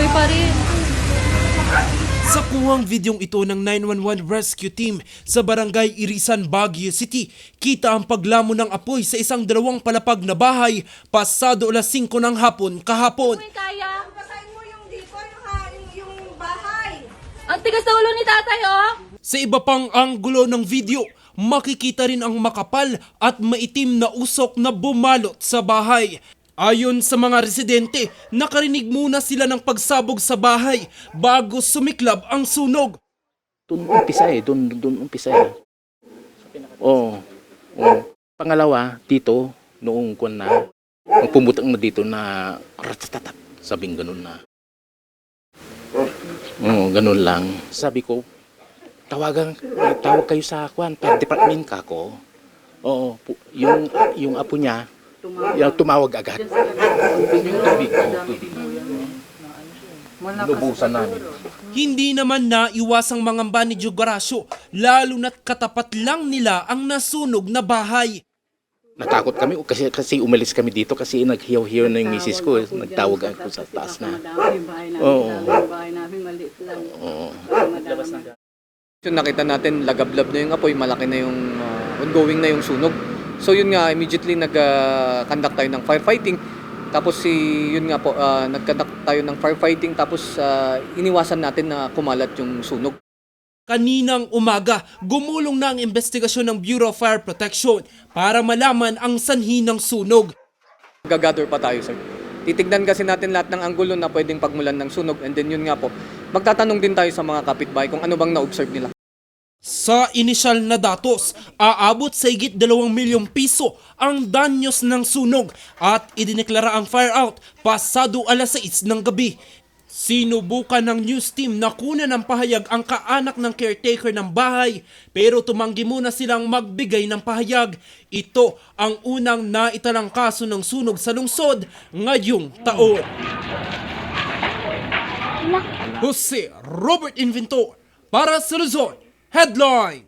apoy pa rin. Sa kuhang videong ito ng 911 rescue team sa barangay Irisan, Baguio City, kita ang paglamo ng apoy sa isang dalawang palapag na bahay pasado alas 5 ng hapon kahapon. May kaya. Basahin mo yung dito, yung, yung bahay. Ang tigas na ulo ni tatay, oh. Sa iba pang anggulo ng video, makikita rin ang makapal at maitim na usok na bumalot sa bahay. Ayon sa mga residente, nakarinig muna sila ng pagsabog sa bahay bago sumiklab ang sunog. Doon umpisa eh, doon doon umpisa eh. Oo. Oo. Pangalawa, dito noong kuan na nung pumutang na dito na ratatatat, sabing ganun na. Oo, ganun lang. Sabi ko, tawagan, tawag kayo sa kwan, pa department ka ko. Oo, yung yung apo niya, tumawag, tumawag agad. Yung tubig ko, na. Lubusan namin. Hindi naman naiwasang mangamba ni Jogarasyo, lalo na't katapat lang nila ang nasunog na bahay. Natakot kami kasi kasi umalis kami dito kasi naghiyaw-hiyaw na yung misis ko. Nagtawag ako sa taas na. Yung. Oo. Madami yung bahay namin. Maliit lang. Oo. Yung nakita natin, lagablab na yung apoy, malaki na yung uh, ongoing na yung sunog. So yun nga, immediately nag-conduct tayo ng firefighting. Tapos si yun nga po, uh, nag-conduct tayo ng firefighting tapos uh, iniwasan natin na kumalat yung sunog. Kaninang umaga, gumulong na ang investigasyon ng Bureau of Fire Protection para malaman ang sanhi ng sunog. Gagather pa tayo, sir. Titignan kasi natin lahat ng anggulo na pwedeng pagmulan ng sunog and then yun nga po, magtatanong din tayo sa mga kapitbahay kung ano bang na-observe nila. Sa inisyal na datos, aabot sa higit 2 milyong piso ang danyos ng sunog at idineklara ang fire out pasado alas 6 ng gabi. Sinubukan ng news team na kunan ng pahayag ang kaanak ng caretaker ng bahay pero tumanggi muna silang magbigay ng pahayag. Ito ang unang naitalang kaso ng sunog sa lungsod ngayong taon. Jose Robert Inventor para sa Luzon Headline